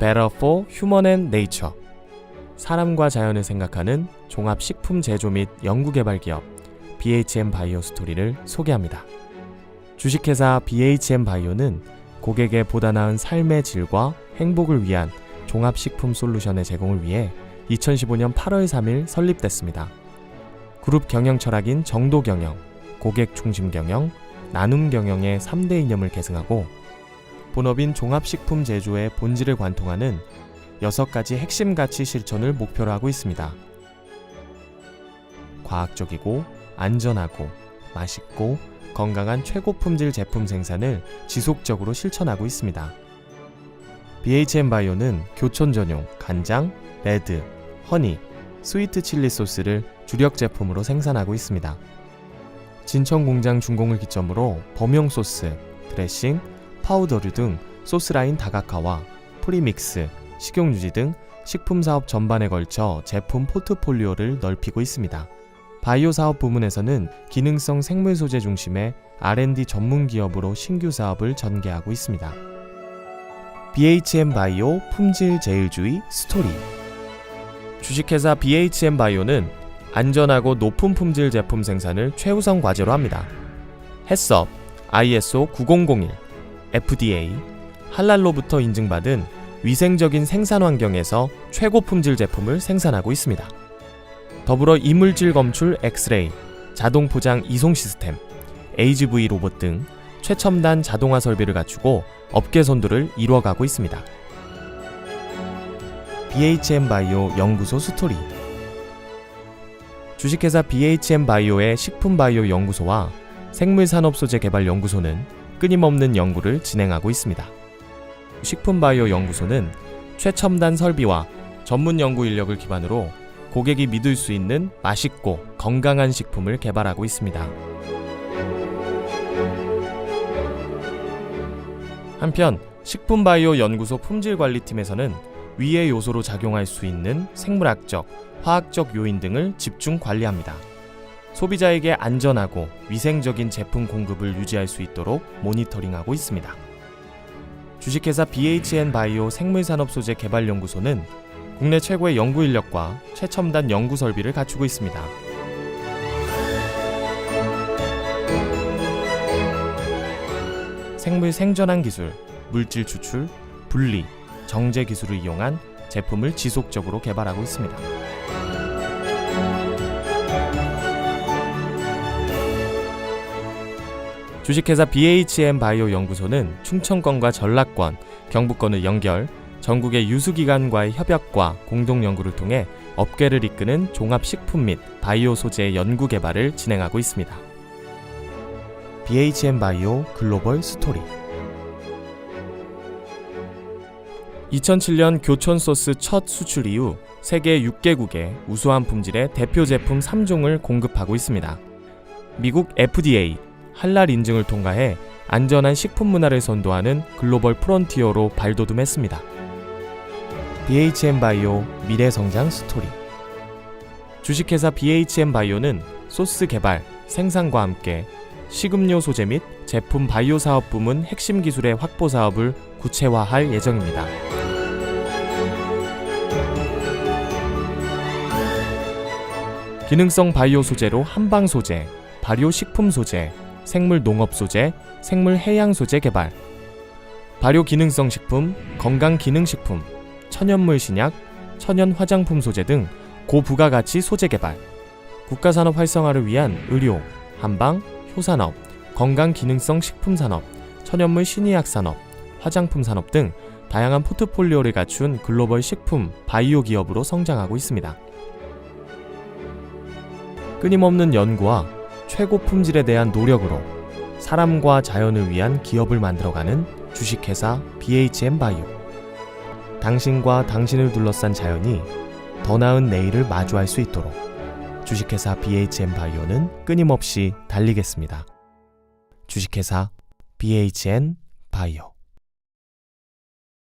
Better for Human and Nature 사람과 자연을 생각하는 종합 식품 제조 및 연구 개발 기업 BHM 바이오 스토리를 소개합니다. 주식회사 BHM 바이오는 고객의 보다 나은 삶의 질과 행복을 위한 종합 식품 솔루션의 제공을 위해 2015년 8월 3일 설립됐습니다. 그룹 경영 철학인 정도 경영, 고객 중심 경영, 나눔 경영의 3대 이념을 계승하고 본업인 종합식품 제조의 본질을 관통하는 6가지 핵심 가치 실천을 목표로 하고 있습니다. 과학적이고 안전하고 맛있고 건강한 최고 품질 제품 생산을 지속적으로 실천하고 있습니다. BHM 바이오는 교촌 전용 간장, 레드, 허니, 스위트 칠리 소스를 주력 제품으로 생산하고 있습니다. 진천 공장 준공을 기점으로 범용 소스, 드레싱, 파우더류 등 소스 라인 다각화와 프리믹스, 식용유지 등 식품 사업 전반에 걸쳐 제품 포트폴리오를 넓히고 있습니다. 바이오 사업 부문에서는 기능성 생물 소재 중심의 R&D 전문 기업으로 신규 사업을 전개하고 있습니다. BHM 바이오 품질 제일주의 스토리 주식회사 BHM 바이오는 안전하고 높은 품질 제품 생산을 최우선 과제로 합니다. 햇섭, ISO 9001, FDA, 할랄로부터 인증받은 위생적인 생산 환경에서 최고 품질 제품을 생산하고 있습니다. 더불어 이물질 검출 엑스레이, 자동 포장 이송 시스템, AGV 로봇 등 최첨단 자동화 설비를 갖추고 업계 선도를 이루어가고 있습니다. BHM 바이오 연구소 스토리 주식회사 BHM 바이오의 식품 바이오 연구소와 생물 산업 소재 개발 연구소는 끊임없는 연구를 진행하고 있습니다. 식품 바이오 연구소는 최첨단 설비와 전문 연구 인력을 기반으로 고객이 믿을 수 있는 맛있고 건강한 식품을 개발하고 있습니다. 한편 식품 바이오 연구소 품질 관리팀에서는 위의 요소로 작용할 수 있는 생물학적, 화학적 요인 등을 집중 관리합니다. 소비자에게 안전하고 위생적인 제품 공급을 유지할 수 있도록 모니터링하고 있습니다. 주식회사 BHN 바이오 생물산업 소재 개발 연구소는 국내 최고의 연구 인력과 최첨단 연구 설비를 갖추고 있습니다. 생물 생전환 기술, 물질 추출, 분리, 정제 기술을 이용한 제품을 지속적으로 개발하고 있습니다. 주식회사 BHM 바이오 연구소는 충청권과 전라권, 경북권을 연결, 전국의 유수기관과의 협약과 공동 연구를 통해 업계를 이끄는 종합 식품 및 바이오 소재 연구 개발을 진행하고 있습니다. BHM 바이오 글로벌 스토리 2007년 교촌 소스 첫 수출 이후 세계 6개국에 우수한 품질의 대표 제품 3종을 공급하고 있습니다. 미국 FDA 할랄 인증을 통과해 안전한 식품 문화를 선도하는 글로벌 프론티어로 발돋움했습니다. BHM 바이오 미래 성장 스토리 주식회사 BHM 바이오는 소스 개발, 생산과 함께 식음료 소재 및 제품 바이오 사업 부문 핵심 기술의 확보 사업을 구체화할 예정입니다. 기능성 바이오 소재로 한방 소재, 발효 식품 소재, 생물 농업 소재, 생물 해양 소재 개발, 발효 기능성 식품, 건강 기능 식품, 천연물 신약, 천연 화장품 소재 등 고부가가치 소재 개발, 국가산업 활성화를 위한 의료, 한방, 효산업, 건강 기능성 식품 산업, 천연물 신의학 산업, 화장품 산업 등 다양한 포트폴리오를 갖춘 글로벌 식품 바이오 기업으로 성장하고 있습니다. 끊임없는 연구와 최고 품질에 대한 노력으로 사람과 자연을 위한 기업을 만들어가는 주식회사 BHM 바이오. 당신과 당신을 둘러싼 자연이 더 나은 내일을 마주할 수 있도록 주식회사 BHM 바이오는 끊임없이 달리겠습니다. 주식회사 BHN 바이오.